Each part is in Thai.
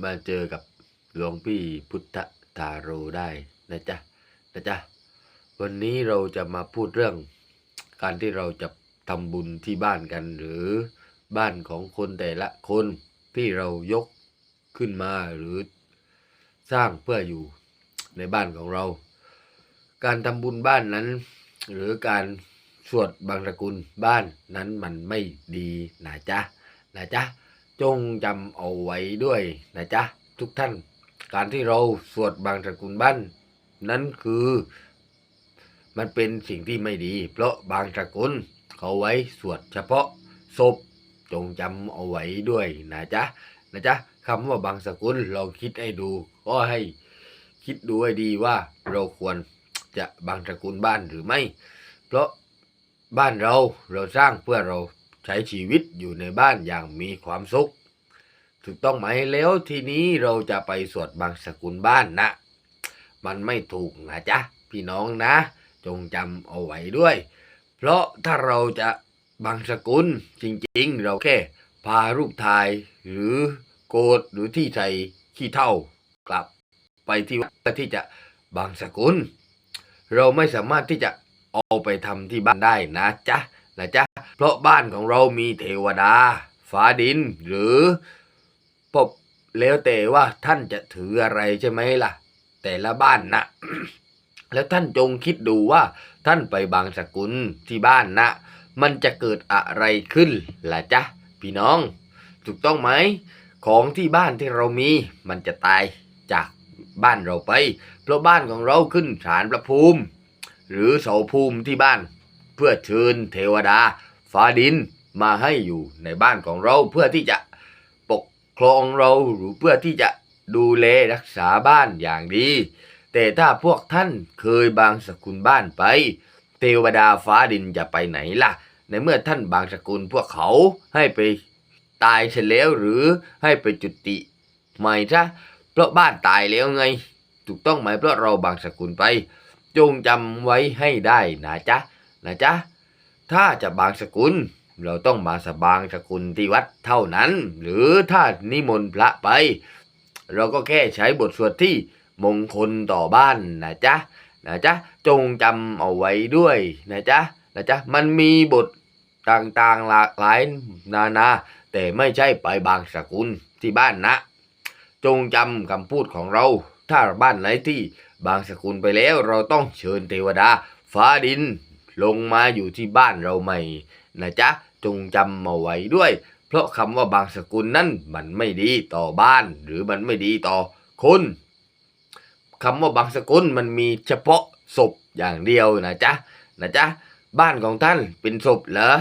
มาเจอกับหลวงพี่พุทธทาโรได้นะจ๊ะนะจ๊ะวันนี้เราจะมาพูดเรื่อง การที่เราจะทำบุญที่บ้านกัน หรือบ้านของคนแต่ละคนที่เรายกขึ้นมาหรือสร้างเพื่ออยู่ในบ้านของเรา การทำบุญบ้านนั้น หรือการสวดบางสกุลบ้านนั้นมันไม่ดีนะจ๊ะนะจ๊ะ จงจำเอาไว้ด้วยนะจ๊ะทุกท่าน การที่เราสวดบางสกุลบ้านนั้นคือมันเป็นสิ่งที่ไม่ดี เพราะบางสกุลเขาไว้สวดเฉพาะศพจงจำเอาไว้ด้วยนะจ๊ะนะจ๊ะคำว่าบางสกุลลองคิดให้ดู ก็ให้คิดดูให้ดีว่าเราควรจะบางสกุลบ้านหรือไม่ เพราะบ้านเราเราสร้างเพื่อเรา ใช้ชีวิตอยู่ในบ้านอย่างมีความสุข ถูกต้องไหมแล้วทีนี้เราจะไปสวดบางสกุลบ้านนะ มันไม่ถูกนะจ๊ะ พี่น้องนะ จงจำเอาไว้ด้วย เพราะถ้าเราจะบางสกุลจริงๆ เราแค่พารูปถ่ายหรือโกดหรือที่ใส่ขี้เท่ากลับไปที่วัดที่จะบางสกุล เราไม่สามารถที่จะเอาไปทำที่บ้านได้นะจ๊ะ นะจ๊ะ เพราะบ้านของเรามีเทวดาฟ้าดินหรือพบแล้วแต่ว่าท่านจะถืออะไรใช่ไหมล่ะ แต่ละบ้านนะแล้วท่านจงคิดดูว่าท่านไปบางสกุลที่บ้านนะ มันจะเกิดอะไรขึ้นล่ะจ๊ะพี่น้อง ถูกต้องไหม ของที่บ้านที่เรามี มันจะตายจากบ้านเราไป เพราะบ้านของเราขึ้นศาลพระภูมิ หรือเสาภูมิที่บ้าน เพื่อเชิญเทวดาฟ้าดินมาให้อยู่ในบ้านของเราเพื่อที่จะปกครองเราหรือเพื่อที่จะดูแลรักษาบ้านอย่างดี แต่ถ้าพวกท่านเคยบางสกุลบ้านไป เทวดาฟ้าดินจะไปไหนล่ะ ในเมื่อท่านบางสกุลพวกเขาให้ไปตายเสร็จแล้วหรือให้ไปจุติใหม่ซะเพราะบ้านตายแล้วไง ถูกต้องไหมเพราะเราบางสกุลไป จงจำไว้ให้ได้นะจ๊ะ นะจ๊ะ ถ้าจะบางสกุล เราต้องมาสบางสกุลที่วัดเท่านั้น หรือถ้านิมนต์พระไป เราก็แค่ใช้บทสวดที่มงคลต่อบ้านนะจ๊ะนะจ๊ะจงจำเอาไว้ด้วยนะจ๊ะนะจ๊ะมันมีบทต่างๆหลากหลายนานา แต่ไม่ใช่ไปบางสกุลที่บ้านนะ จงจำคำพูดของเรา ถ้าบ้านไหนที่บางสกุลไปแล้วเราต้องเชิญเทวดา ฟ้าดิน ลงมาอยู่ที่บ้านเราใหม่นะจ๊ะจงจำมาไว้ด้วย เพราะคำว่าบางสกุลนั้นมันไม่ดีต่อบ้านหรือมันไม่ดีต่อคนคำว่าบางสกุลมันมีเฉพาะศพอย่างเดียวนะจ๊ะนะจ๊ะบ้านของท่านเป็นศพเหรอ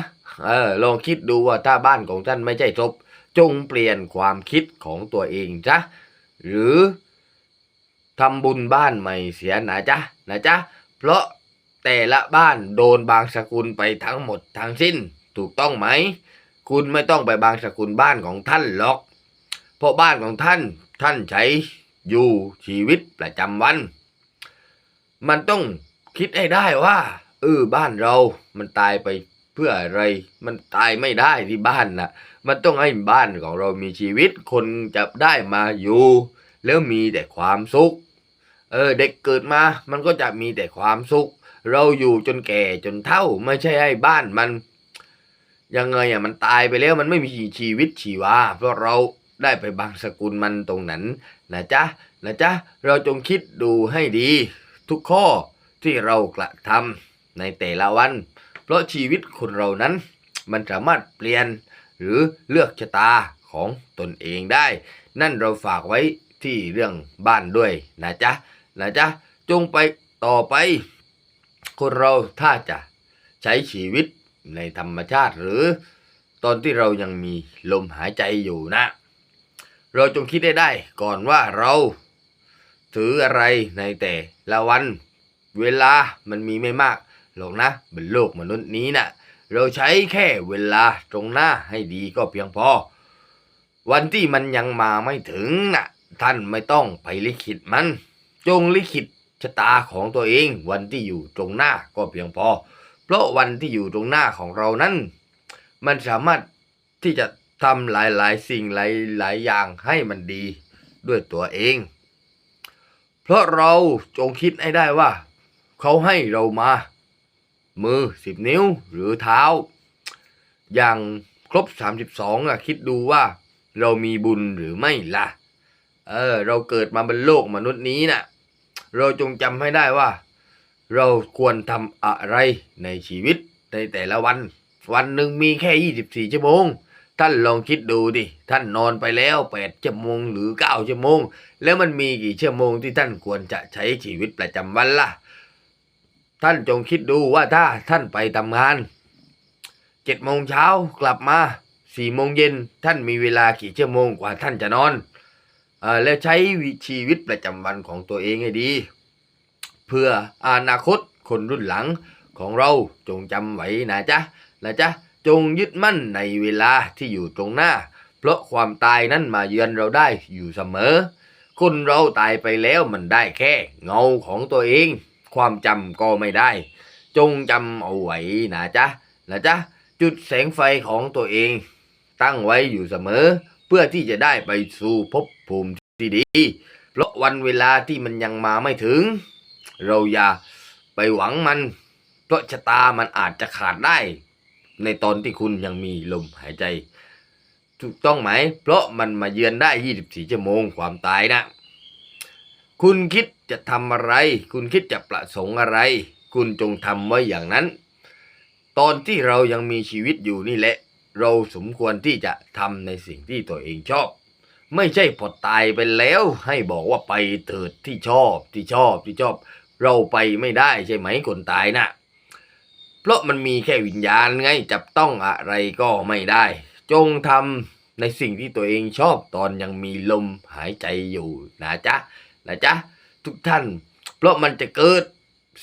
เออลองคิดดูว่าถ้าบ้านของท่านไม่ใช่ศพจงเปลี่ยนความคิดของตัวเองจ้ะหรือทำบุญบ้านใหม่เสียนะจ๊ะนะจ๊ะเพราะ แต่ละบ้านโดนบางสกุลไปทั้งหมดทั้งสิ้น ถูกต้องไหม คุณไม่ต้องไปบางสกุลบ้านของท่านหรอก เพราะบ้านของท่านท่านใช้อยู่ชีวิตประจำวัน มันต้องคิดให้ได้ว่าเออบ้านเรา มันตายไปเพื่ออะไร มันตายไม่ได้ที่บ้านน่ะมันต้องให้บ้านของเรามีชีวิต คนจะได้มาอยู่ แล้วมีแต่ความสุข เออ เด็กเกิดมา มันก็จะมีแต่ความสุข เราอยู่จนแก่จนเฒ่าไม่ใช่ให้บ้านมัน ยังไงอะมันตายไปแล้วมันไม่มีชีวิตชีวา เพราะเราได้ไปบางสกุลมันตรงนั้นนะจ๊ะนะจ๊ะเราจงคิดดูให้ดี ทุกข้อที่เรากระทำในแต่ละวัน เพราะชีวิตคนเรานั้น มันสามารถเปลี่ยนหรือเลือกชะตาของตนเองได้ นั่นเราฝากไว้ที่เรื่องบ้านด้วยนะจ๊ะนะจ๊ะจงไปต่อไป คนเราถ้าจะใช้ชีวิตในธรรมชาติหรือตอนที่เรายังมีลมหายใจอยู่นะ เราจงคิดได้ได้ก่อนว่าเราถืออะไรในแต่ละวัน เวลามันมีไม่มากหรอกนะบนโลกมนุษย์นี้นะเราใช้แค่เวลาตรงหน้าให้ดีก็เพียงพอ วันที่มันยังมาไม่ถึงนะท่านไม่ต้องไปลิขิตมัน จงลิขิต ชะตาของตัวเองวันที่อยู่ตรงหน้าก็เพียงพอ เพราะวันที่อยู่ตรงหน้าของเรานั้น มันสามารถที่จะทำหลายๆ สิ่งหลายๆอย่างให้มันดีด้วยตัวเอง เพราะเราจงคิดให้ได้ว่า เขาให้เรามา มือสิบนิ้วหรือเท้า อย่างครบ 32อะคิดดูว่า เรามีบุญหรือไม่ล่ะ เออ เราเกิดมาบนโลกมนุษย์นี้น่ะ เราจงจำให้ได้ว่า เราควรทำอะไรในชีวิตในแต่ละวัน วันหนึ่งมีแค่ 24 ชั่วโมง ท่านลองคิดดูดิ ท่านนอนไปแล้ว 8 ชั่วโมงหรือ 9 ชั่วโมง แล้วมันมีกี่ชั่วโมงที่ท่านควรจะใช้ชีวิตประจำวันล่ะ ท่านจงคิดดูว่าถ้าท่านไปทำงานเจ็ดโมงเช้ากลับมาสี่โมงเย็นท่านมีเวลากี่ชั่วโมงกว่าท่านจะนอน แล้วใช้ชีวิตประจำวันของตัวเองให้ดี เพื่ออนาคตคนรุ่นหลังของเราจงจำไว้นะจ๊ะนะจ๊ะจงยึดมั่นในเวลาที่อยู่ตรงหน้า เพราะความตายนั้นมาเยือนเราได้อยู่เสมอ คนเราตายไปแล้วมันได้แค่ เงาของตัวเอง ความจำก็ไม่ได้ จงจำเอาไว้นะจ๊ะนะจ๊ะจุดแสงไฟของตัวเอง ตั้งไว้อยู่เสมอ พื่อที่จะได้ไปสู่ภพภูมิที่ดี เพราะวันเวลาที่มันยังมาไม่ถึง เราอย่าไปหวังมัน เพราะชะตามันอาจจะขาดได้ ในตอนที่คุณยังมีลมหายใจ ถูกต้องไหม เพราะมันมาเยือนได้ 24 ชั่วโมงความตายนะ คุณคิดจะทำอะไร คุณคิดจะประสงค์อะไร คุณจงทำไว้อย่างนั้น ตอนที่เรายังมีชีวิตอยู่นี่แหละ เราสมควรที่จะทำในสิ่งที่ตัวเองชอบ ไม่ใช่พอตายไปแล้ว ให้บอกว่าไปเถิดที่ชอบที่ชอบที่ชอบ เราไปไม่ได้ใช่ไหมคนตายนะเพราะมันมีแค่วิญญาณไงจับต้องอะไรก็ไม่ได้ จงทำในสิ่งที่ตัวเองชอบตอนยังมีลมหายใจอยู่นะจ๊ะนะจ๊ะทุกท่าน เพราะมันจะเกิด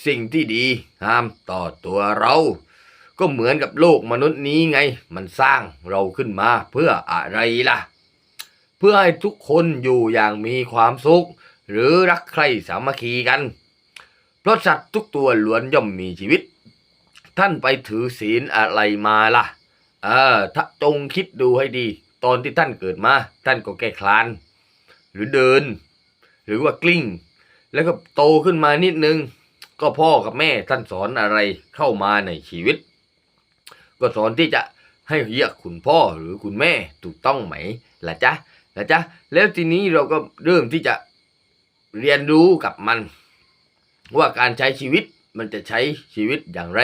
สิ่งที่ดีห้ามต่อตัวเรา ก็เหมือนกับโลกมนุษย์นี้ไง มันสร้างเราขึ้นมาเพื่ออะไรล่ะ เพื่อให้ทุกคนอยู่อย่างมีความสุข หรือรักใครสามัคคีกัน เพราะสัตว์ทุกตัวล้วนย่อมมีชีวิต ท่านไปถือศีลอะไรมาล่ะ เออถ้าจงคิดดูให้ดี ตอนที่ท่านเกิดมา ท่านก็แก้คลาน หรือเดิน หรือว่ากลิ้ง แล้วก็โตขึ้นมานิดนึง ก็พ่อกับแม่ท่านสอนอะไรเข้ามาในชีวิต ก็สอนที่จะให้เรียกคุณพ่อหรือคุณแม่ถูกต้องไหมล่ะจ๊ะล่ะจ๊ะแล้วทีนี้เราก็เริ่มที่จะเรียนรู้กับมัน ว่าการใช้ชีวิตมันจะใช้ชีวิตอย่างไร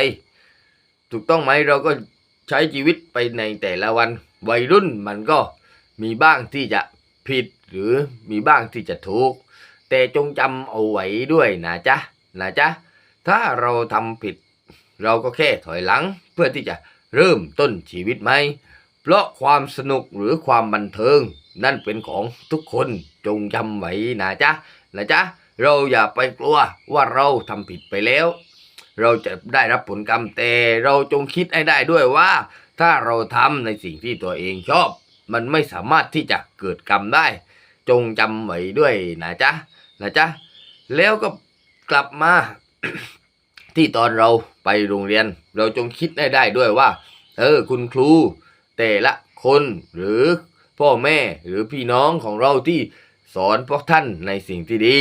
ถูกต้องไหมเราก็ใช้ชีวิตไปในแต่ละวัน วัยรุ่นมันก็มีบ้างที่จะผิดหรือมีบ้างที่จะถูก แต่จงจำเอาไว้ด้วยนะจ๊ะนะจ๊ะถ้าเราทำผิด เราก็แค่ถอยหลังเพื่อที่จะ เริ่มต้นชีวิตใหม่เพราะความสนุกหรือความบันเทิง นั่นเป็นของทุกคนจงจำไว้นะจ๊ะนะจ๊ะเราอย่าไปกลัวว่าเราทำผิดไปแล้ว เราจะได้รับผลกรรมแต่เราจงคิดให้ได้ด้วยว่า ถ้าเราทำในสิ่งที่ตัวเองชอบ มันไม่สามารถที่จะเกิดกรรมได้ จงจำไว้ด้วยนะจ๊ะนะจ๊ะแล้วก็กลับมา ที่ตอนเราไปโรงเรียน เราจงคิดให้ได้ด้วยว่า เออคุณครู แต่ละคนหรือพ่อแม่หรือพี่น้องของเราที่สอนพวกท่านในสิ่งที่ดี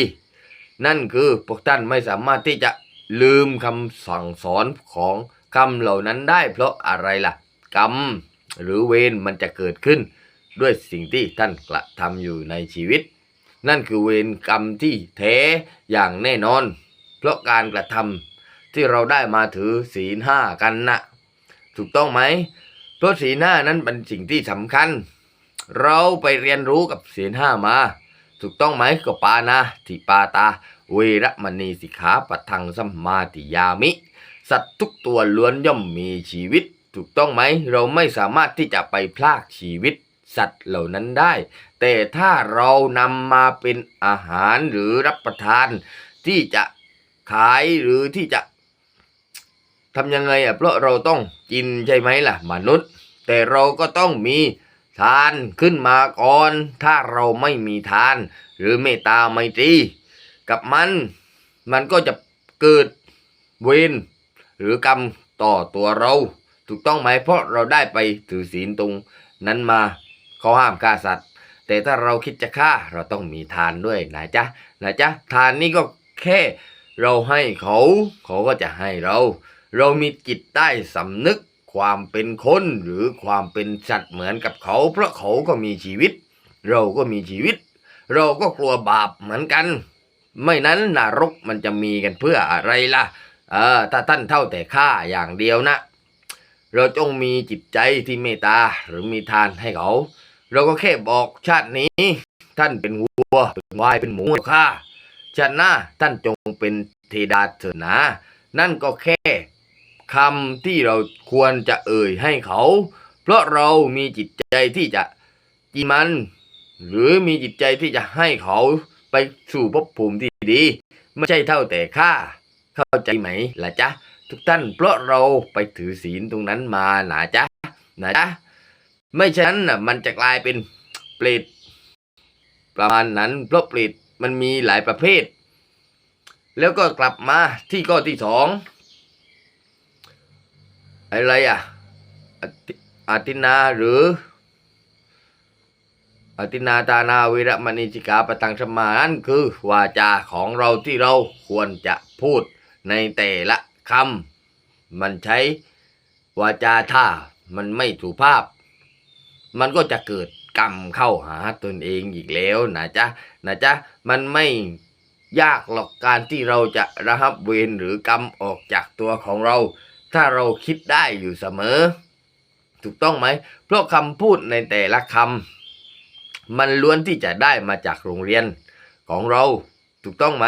นั่นคือพวกท่านไม่สามารถที่จะลืมคำสั่งสอนของคำเหล่านั้นได้ เพราะอะไรล่ะ กรรมหรือเวรมันจะเกิดขึ้น ด้วยสิ่งที่ท่านกระทำอยู่ในชีวิต นั่นคือเวรกรรมที่แท้อย่างแน่นอน เพราะการกระทำ ที่เราได้มาถือศีลห้ากันนะถูกต้องไหมเพราะศีลห้านั้นเป็นสิ่งที่สำคัญ เราไปเรียนรู้กับศีลห้ามา ถูกต้องไหมก็ปานาทิปาตาเวรมณีสิกขาปัทังสัมมาติยามิ สัตว์ทุกตัวล้วนย่อมมีชีวิต ถูกต้องไหมเราไม่สามารถที่จะไปพลากชีวิตสัตว์เหล่านั้นได้ แต่ถ้าเรานำมาเป็นอาหารหรือรับประทาน ที่จะขายหรือที่จะ ทำยังไงอะเพราะเราต้องกินใช่ไหมล่ะ มนุษย์ แต่เราก็ต้องมีทานขึ้นมาก่อน ถ้าเราไม่มีทาน หรือเมตตาไมตรีกับมัน มันก็จะเกิดเวรหรือกรรมต่อตัวเรา ถูกต้องไหมเพราะเราได้ไปถือศีลตรงนั้นมาเขาห้ามฆ่าสัตว์ แต่ถ้าเราคิดจะฆ่าเราต้องมีทานด้วยนะจ๊ะนะจ๊ะทานนี่ก็แค่เราให้เขาเขาก็จะให้เรา เรามีจิตใต้สำนึกความเป็นคนหรือความเป็นสัตว์เหมือนกับเขา เพราะเขาก็มีชีวิต เราก็มีชีวิต เราก็กลัวบาปเหมือนกัน ไม่นั้นนรกมันจะมีกันเพื่ออะไรล่ะเออถ้าท่านเท่าแต่ฆ่าอย่างเดียวนะ เราจงมีจิตใจที่เมตตาหรือมีทานให้เขา เราก็แค่บอกชาตินี้ ท่านเป็นวัวเป็นวายเป็นหมูข้าชาติหน้าท่านจงเป็นเทดาเถิดนะนั่นก็แค่ คำที่เราควรจะเอ่ยให้เขา เพราะเรามีจิตใจที่จะกินมัน หรือมีจิตใจที่จะให้เขาไปสู่ภพภูมิที่ดี ไม่ใช่เท่าแต่ข้าเข้าใจไหมล่ะจ๊ะ ทุกท่านเพราะเราไปถือศีลตรงนั้นมาหนะจ๊ะนะจ๊ะไม่ฉะนั้นน่ะมันจะกลายเป็นเปรตประมาณนั้นเพราะเปรตมันมีหลายประเภท แล้วก็กลับมาที่ข้อที่สอง อะไรอะอติอาตินาหรืออตินาตานาวิระมณีจิกาปตังสมานั่นคือวาจาของเราที่เราควรจะพูดในแต่ละคำมันใช้วาจาถ้ามันไม่สุภาพ มันก็จะเกิดกรรมเข้าหาตนเองอีกแล้วนะจ๊ะนะจ๊ะมันไม่ยากหรอกการที่เราจะระหับเวรหรือกรรมออกจากตัวของเรา ถ้าเราคิดได้อยู่เสมอ ถูกต้องไหม เพราะคำพูดในแต่ละคำมันล้วนที่จะได้มาจากโรงเรียนของเราถูกต้องไหม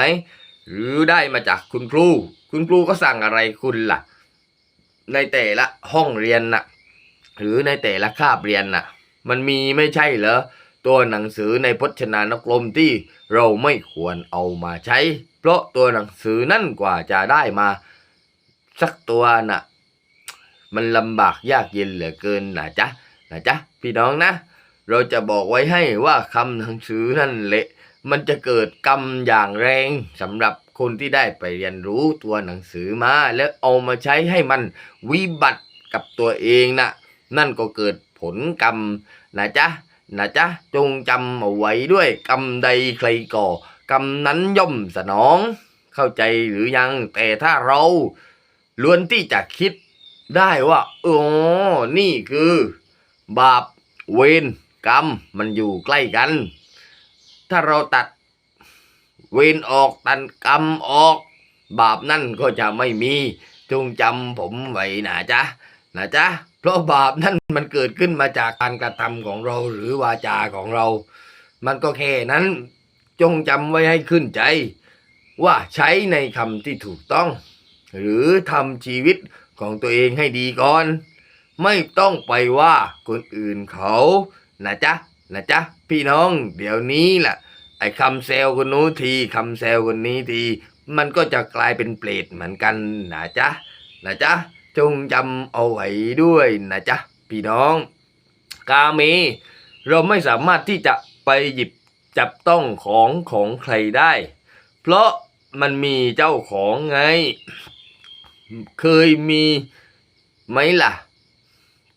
หรือได้มาจากคุณครู คุณครูก็สั่งอะไรคุณล่ะ ในแต่ละห้องเรียนน่ะหรือในแต่ละคาบเรียนน่ะ มันมีไม่ใช่เหรอตัวหนังสือในพจนานุกรมที่เราไม่ควรเอามาใช้ เพราะตัวหนังสือนั่นกว่าจะได้มา สักตัวน่ะ มันลำบากยากเย็นเหลือเกินนะจ๊ะนะจ๊ะพี่น้องนะ เราจะบอกไว้ให้ว่าคำหนังสือนั่นแหละมันจะเกิดกรรมอย่างแรงสำหรับคนที่ได้ไปเรียนรู้ตัวหนังสือมา แล้วเอามาใช้ให้มันวิบัติกับตัวเองนะนั่นก็เกิดผลกรรมนะจ๊ะนะจ๊ะจงจำเอาไว้ด้วยกรรมใดใครก่อกรรมนั้นย่อมสนอง เข้าใจหรือยังแต่ถ้าเรา ล้วนที่จะคิดได้ว่าอ๋อนี่คือ บาปเวรกรรมมันอยู่ใกล้กัน ถ้าเราตัดเวรออกตัดกรรมออก บาปนั่นก็จะไม่มีจงจำผมไว้นะจ๊ะนะจ๊ะเพราะบาปนั่นมันเกิดขึ้นมาจากการกระทำของเราหรือวาจาของเรา มันก็แค่นั้น จงจำไว้ให้ขึ้นใจ ว่าใช้ในคำที่ถูกต้อง หรือทำชีวิตของตัวเองให้ดีก่อน ไม่ต้องไปว่าคนอื่นเขานะจ๊ะนะจ๊ะพี่น้องเดี๋ยวนี้แหละไอ้คำแซวคนนู้นทีคำแซวคนนี้ที มันก็จะกลายเป็นเปรตเหมือนกันนะจ๊ะนะจ๊ะจงจำเอาไว้ด้วยนะจ๊ะพี่น้อง กาเมเราไม่สามารถที่จะไปหยิบจับต้องของของใครได้ เพราะมันมีเจ้าของไง เคยมีไหมล่ะ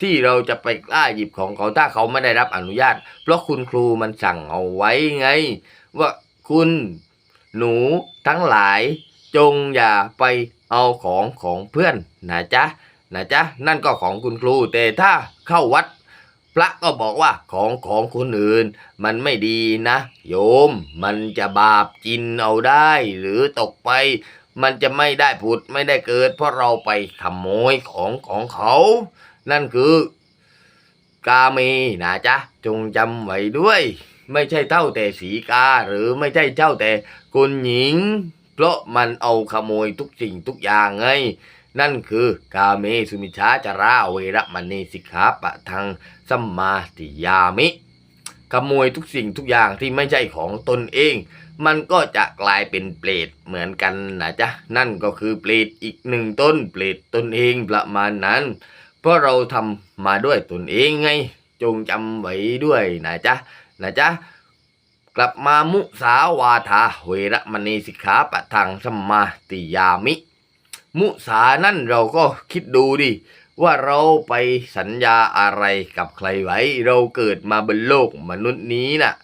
ที่เราจะไปกล้าหยิบของเขาถ้าเขาไม่ได้รับอนุญาต เพราะคุณครูมันสั่งเอาไว้ไง ว่าคุณหนูทั้งหลาย จงอย่าไปเอาของของเพื่อนนะจ๊ะนะจ๊ะนั่นก็ของคุณครูแต่ถ้าเข้าวัด พระก็บอกว่าของของคนอื่น มันไม่ดีนะ โยม มันจะบาปกินเอาได้ หรือตกไปมันจะไม่ได้ผุดไม่ได้เกิด เพราะเราไปขโมยของของเขา นั่นคือกาเมนะจ๊ะ จงจำไว้ด้วย ไม่ใช่เท่าแต่สีกา หรือไม่ใช่เท่าแต่คุณหญิง เพราะมันเอาขโมยทุกสิ่งทุกอย่างไง นั่นคือกาเมสุมิชาจาราเวระมณีสิกขาปะทังสัมมาติยามิ ขโมยทุกสิ่งทุกอย่างที่ไม่ใช่ของตนเอง มันก็จะกลายเป็นเปรตเหมือนกันนะจ๊ะ นั่นก็คือเปรตอีกหนึ่งต้น เปรตตนเองประมาณนั้น เพราะเราทำมาด้วยตนเองไง จงจำไว้ด้วยนะจ๊ะนะจ๊ะกลับมามุสาวาทาเวรมณีสิกขาปะทังสมมาติยามิ มุสานั่นเราก็คิดดูดิ ว่าเราไปสัญญาอะไรกับใครไว้ เราเกิดมาบนโลกมนุษย์นี้น่ะ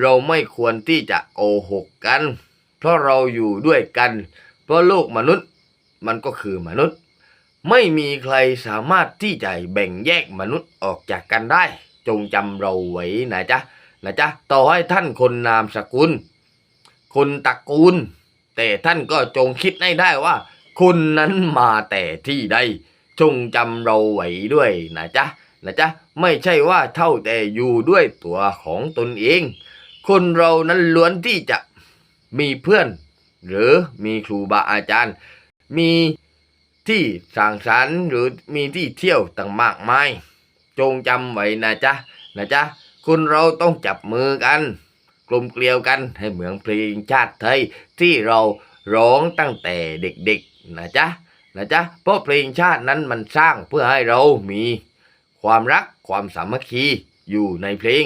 เราไม่ควรที่จะโกหกกัน เพราะเราอยู่ด้วยกัน เพราะโลกมนุษย์มันก็คือมนุษย์ ไม่มีใครสามารถที่จะแบ่งแยกมนุษย์ออกจากกันได้ จงจำเราไว้นะจ๊ะนะจ๊ะต่อให้ท่านคนนามสกุล คนตระกูล แต่ท่านก็จงคิดให้ได้ว่าคุณนั้นมาแต่ที่ใดจงจำเราไว้ด้วยนะจ๊ะนะจ๊ะไม่ใช่ว่าเท่าแต่อยู่ด้วยตัวของตนเอง คนเรานั้นล้วนที่จะมีเพื่อน หรือมีครูบาอาจารย์ มีที่สั่งสรรค์หรือมีที่เที่ยวต่างมากมาย จงจำไว้นะจ๊ะนะจ๊ะคนเราต้องจับมือกันกลมเกลียวกันให้เหมือนเพลงชาติไทยที่เราร้องตั้งแต่เด็กๆนะจ๊ะนะจ๊ะเพราะเพลงชาตินั้นมันสร้างเพื่อให้เรามีความรักความสามัคคีอยู่ในเพลง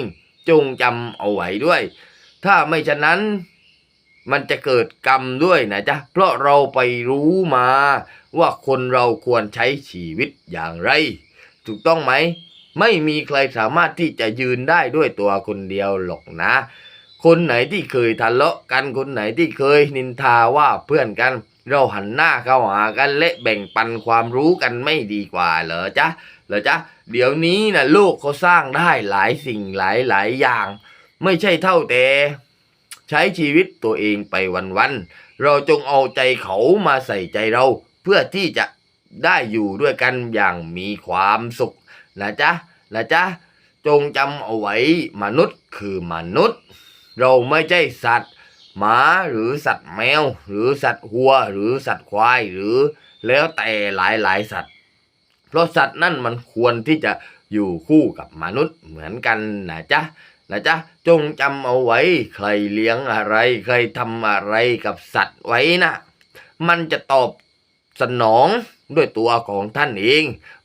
จงจำเอาไว้ด้วย ถ้าไม่ฉะนั้นมันจะเกิดกรรมด้วยนะจ๊ะ เพราะเราไปรู้มาว่าคนเราควรใช้ชีวิตอย่างไร ถูกต้องไหม ไม่มีใครสามารถที่จะยืนได้ด้วยตัวคนเดียวหรอกนะ คนไหนที่เคยทะเลาะกันคนไหนที่เคยนินทาว่าเพื่อนกัน เราหันหน้าเข้าหากันและแบ่งปันความรู้กันไม่ดีกว่าเหรอจ๊ะ เหรอจ๊ะเดี๋ยวนี้นะโลกเขาสร้างได้หลายสิ่งหลายหลายอย่าง ไม่ใช่เท่าแต่ใช้ชีวิตตัวเองไปวันๆเราจงเอาใจเขามาใส่ใจเรา เพื่อที่จะได้อยู่ด้วยกันอย่างมีความสุขนะจ๊ะนะจ๊ะจงจำเอาไว้มนุษย์คือมนุษย์ เราไม่ใช่สัตว์หมาหรือสัตว์แมว หรือสัตว์วัวหรือสัตว์ควายหรือแล้วแต่หลายหลายสัตว์ เพราะสัตว์นั่นมันควรที่จะอยู่คู่กับมนุษย์เหมือนกันนะจ๊ะนะจ๊ะจงจำเอาไว้ ใครเลี้ยงอะไร ใครทำอะไรกับสัตว์ไว้นะมันจะตอบสนองด้วยตัวของท่านเอง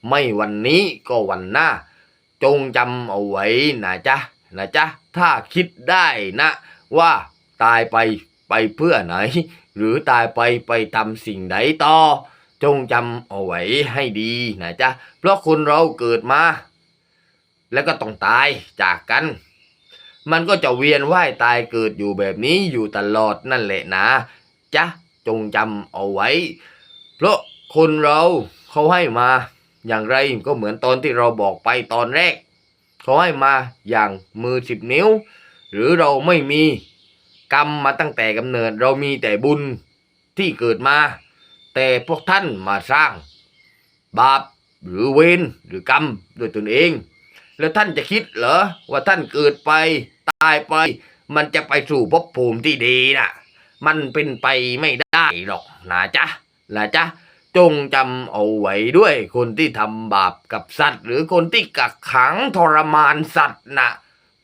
ไม่วันนี้ก็วันหน้า จงจำเอาไว้นะจ๊ะนะจ๊ะถ้าคิดได้นะ ว่าตายไปไปเพื่อไหน หรือตายไปไปทำสิ่งใดต่อ จงจำเอาไว้ให้ดีนะจ๊ะ เพราะคนเราเกิดมา แล้วก็ต้องตายจากกัน มันก็จะเวียนว่ายตายเกิดอยู่แบบนี้อยู่ตลอดนั่นแหละนะจ๊ะจงจำเอาไว้ เพราะคนเราเขาให้มาอย่างไรก็เหมือนตอนที่เราบอกไปตอนแรกเขาให้มาอย่างมือสิบนิ้ว หรือเราไม่มีกรรมมาตั้งแต่กำเนิด เรามีแต่บุญที่เกิดมา แต่พวกท่านมาสร้าง บาปหรือเวรหรือกรรมด้วยตนเอง แล้วท่านจะคิดเหรอว่าท่านเกิดไปตายไป มันจะไปสู่ภพภูมิที่ดีนะมันเป็นไปไม่ได้หรอกนะจ๊ะนะจ๊ะจงจำเอาไว้ด้วยคนที่ทำบาปกับสัตว์ หรือคนที่กักขังทรมานสัตว์นะ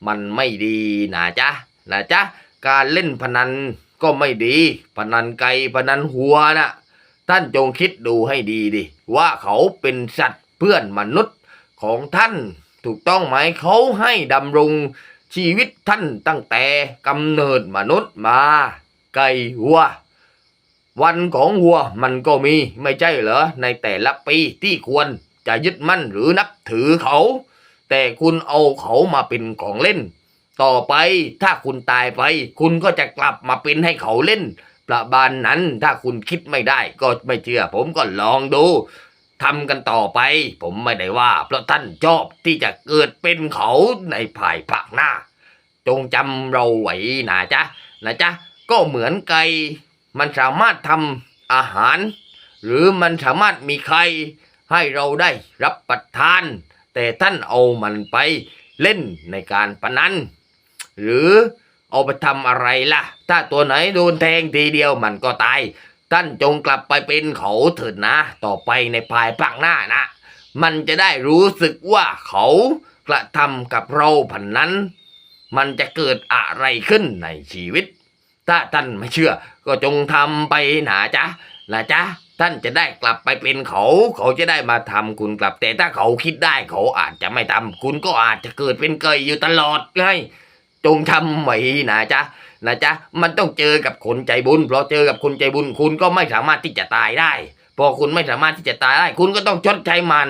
มันไม่ดีนะจ๊ะนะจ๊ะการเล่นพนันก็ไม่ดี พนันไก่พนันหัวนะ ท่านจงคิดดูให้ดีดิ ว่าเขาเป็นสัตว์เพื่อนมนุษย์ของท่านถูกต้องไหมเขาให้ดำรงชีวิตท่านตั้งแต่กำเนิดมนุษย์มา ไก่หัว วันของวัวมันก็มีไม่ใช่เหรอ ในแต่ละปีที่ควรจะยึดมั่นหรือนับถือเขา แต่คุณเอาเขามาเป็นของเล่น ต่อไปถ้าคุณตายไป คุณก็จะกลับมาเป็นให้เขาเล่น ประบานนั้นถ้าคุณคิดไม่ได้ก็ไม่เชื่อ ผมก็ลองดูทำกันต่อไป ผมไม่ได้ว่า เพราะท่านชอบที่จะเกิดเป็นเขาในภายภาคหน้า จงจำเราไว้นะจ๊ะนะจ๊ะก็เหมือนไก่มันสามารถทำอาหาร หรือมันสามารถมีใครให้เราได้รับประทาน แต่ท่านเอามันไปเล่นในการพนันหรือ เอาไปทำอะไรล่ะ ถ้าตัวไหนโดนแทงทีเดียวมันก็ตาย ท่านจงกลับไปเป็นเขาเถิดนะ ต่อไปในภายภาคหน้านะ มันจะได้รู้สึกว่าเขากระทำกับเราผันนั้น มันจะเกิดอะไรขึ้นในชีวิต ถ้าท่านไม่เชื่อ ก็จงทำไปนะจ๊ะนะจ๊ะท่านจะได้กลับไปเป็นเขา เขาจะได้มาทำคุณกลับแต่ถ้าเขาคิดได้เขาอาจจะไม่ทำคุณก็อาจจะเกิดเป็นเกยอยู่ตลอดไง จงทำไว้นะจ๊ะนะจ๊ะมันต้องเจอกับคนใจบุญเพราะเจอกับคนใจบุญคุณก็ไม่สามารถที่จะตายได้ พอคุณไม่สามารถที่จะตายได้ คุณก็ต้องชดใช้มัน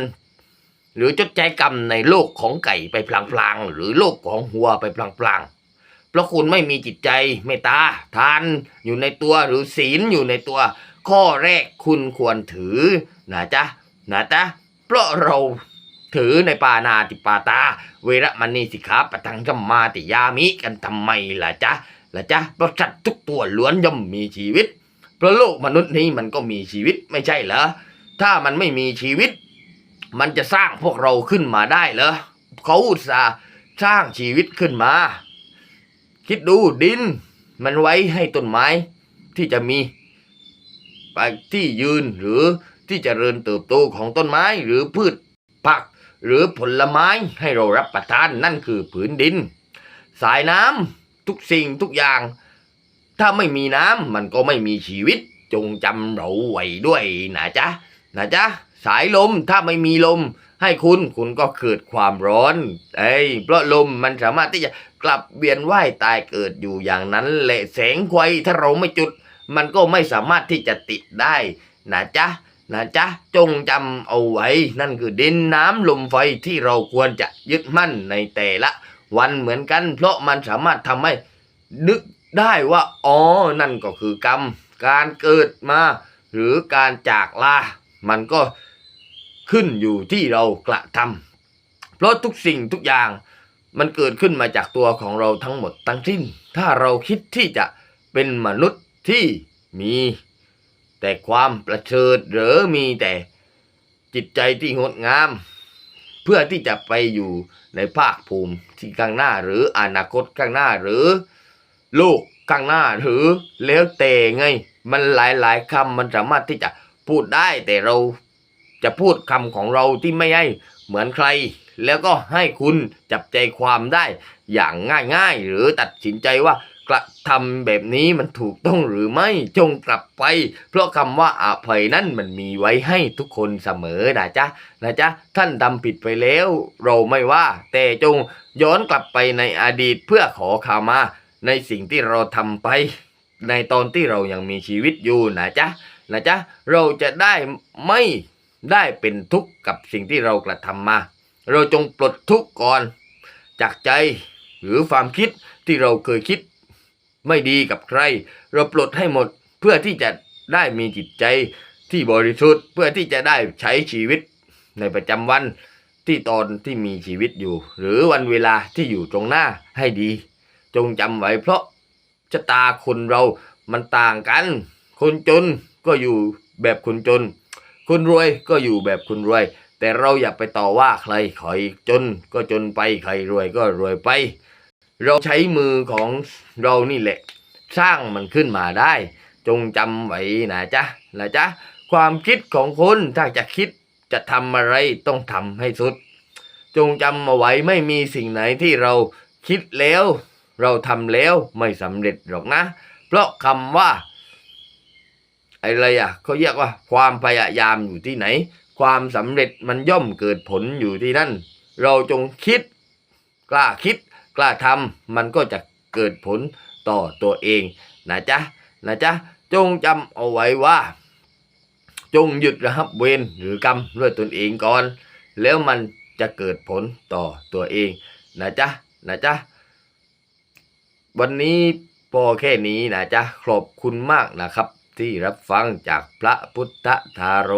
หรือจดใจกรรมในโลกของไก่ไปพลางๆหรือโลกของหัวไปพลางๆเพราะคุณไม่มีจิตใจเมตตาทานอยู่ในตัวหรือศีลอยู่ในตัว ข้อแรกคุณควรถือนะจ๊ะนะจ๊ะเพราะเรา ถือในปานาติปาตา เวรมณีสิกขาปะทังกัมมาติยามิกันทำไมล่ะจ๊ะล่ะจ๊ะเพราะสัตว์ทุกตัวล้วนย่อมมีชีวิต เพราะโลกมนุษย์นี้มันก็มีชีวิตไม่ใช่เหรอถ้ามันไม่มีชีวิต มันจะสร้างพวกเราขึ้นมาได้เหรอเขาอุตส่าห์สร้างชีวิตขึ้นมา คิดดูดิน มันไว้ให้ต้นไม้ ที่จะมีไปที่ยืนหรือที่จเจริญเติบโตของต้นไม้หรือพืช หรือผลไม้ให้เรารับประทานนั่นคือผืนดิน สายน้ำทุกสิ่งทุกอย่าง ถ้าไม่มีน้ำมันก็ไม่มีชีวิต จงจำเราไว้ด้วยนะจ๊ะนะจ๊ะสายลมถ้าไม่มีลม ให้คุณคุณก็เกิดความร้อนเอ้ยเพราะลมมันสามารถที่จะกลับเวียนว่ายตายเกิดอยู่อย่างนั้นแหละแสงไฟถ้าเราไม่จุด มันก็ไม่สามารถที่จะติดได้นะจ๊ะ นะจ๊ะจงจำเอาไว้ นั่นคือดินน้ำลมไฟที่เราควรจะยึดมั่นในแต่ละ วันเหมือนกัน เพราะมันสามารถทำให้นึกได้ว่าอ๋อนั่นก็คือกรรม การเกิดมา หรือการจากลา มันก็ขึ้นอยู่ที่เรากระทำเพราะทุกสิ่งทุกอย่างมันเกิดขึ้นมาจากตัวของเราทั้งหมดทั้งสิ้น ถ้าเราคิดที่จะเป็นมนุษย์ที่มี แต่ความประเสริฐหรือมีแต่จิตใจที่งดงาม เพื่อที่จะไปอยู่ในภาคภูมิที่ข้างหน้าหรืออนาคตข้างหน้าหรือโลกข้างหน้าหรือแล้วแต่ไง มันหลายๆคำมันสามารถที่จะพูดได้แต่เราจะพูดคำของเราที่ไม่ให้เหมือนใคร แล้วก็ให้คุณจับใจความได้อย่างง่ายๆ หรือตัดสินใจว่า กระทำแบบนี้มันถูกต้องหรือไม่จงกลับไป เพราะคำว่าอภัยนั้นมันมีไว้ให้ทุกคนเสมอนะจ๊ะนะจ๊ะท่านทำผิดไปแล้ว เราไม่ว่า แต่จงย้อนกลับไปในอดีตเพื่อขอขามา ในสิ่งที่เราทำไป ในตอนที่เรายังมีชีวิตอยู่นะจ๊ะนะจ๊ะเราจะได้ไม่ได้เป็นทุกข์กับสิ่งที่เรากระทำมา เราจงปลดทุกข์ก่อน จากใจหรือความคิดที่เราเคยคิด ไม่ดีกับใคร เราปลดให้หมดเพื่อที่จะได้มีจิตใจที่บริสุทธิ์เพื่อที่จะได้ใช้ชีวิตในประจำวันที่ตอนที่มีชีวิตอยู่ หรือวันเวลาที่อยู่ตรงหน้าให้ดี จงจำไว้เพราะชะตาคนเรามันต่างกัน คนจนก็อยู่แบบคนจน คนรวยก็อยู่แบบคนรวย แต่เราอย่าไปต่อว่าใครใครจนก็จนไปใครรวยก็รวยไป เราใช้มือของเรานี่แหละ สร้างมันขึ้นมาได้ จงจำไว้นะจ๊ะนะจ๊ะความคิดของคนถ้าจะคิดจะทำอะไรต้องทำให้สุด จงจำเอาไว้ไม่มีสิ่งไหนที่เราคิดแล้ว เราทำแล้วไม่สำเร็จหรอกนะ เพราะคำว่าอะไรอะเขาเรียกว่า ความพยายามอยู่ที่ไหน ความสำเร็จมันย่อมเกิดผลอยู่ที่นั่น เราจงคิด กล้าคิด กล้าทำมันก็จะเกิดผลต่อตัวเองนะจ๊ะนะจ๊ะจงจำเอาไว้ว่า จงหยุดระหับเวรหรือกรรมด้วยตนเองก่อน แล้วมันจะเกิดผลต่อตัวเองนะจ๊ะนะจ๊ะวันนี้พอแค่นี้นะจ๊ะขอบคุณมากนะครับ ที่รับฟังจากพระพุทธทาโร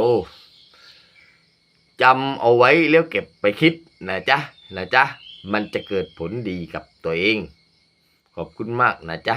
จำเอาไว้แล้วเก็บไปคิดนะจ๊ะนะจ๊ะ มันจะเกิดผลดีกับตัวเอง ขอบคุณมากนะจ๊ะ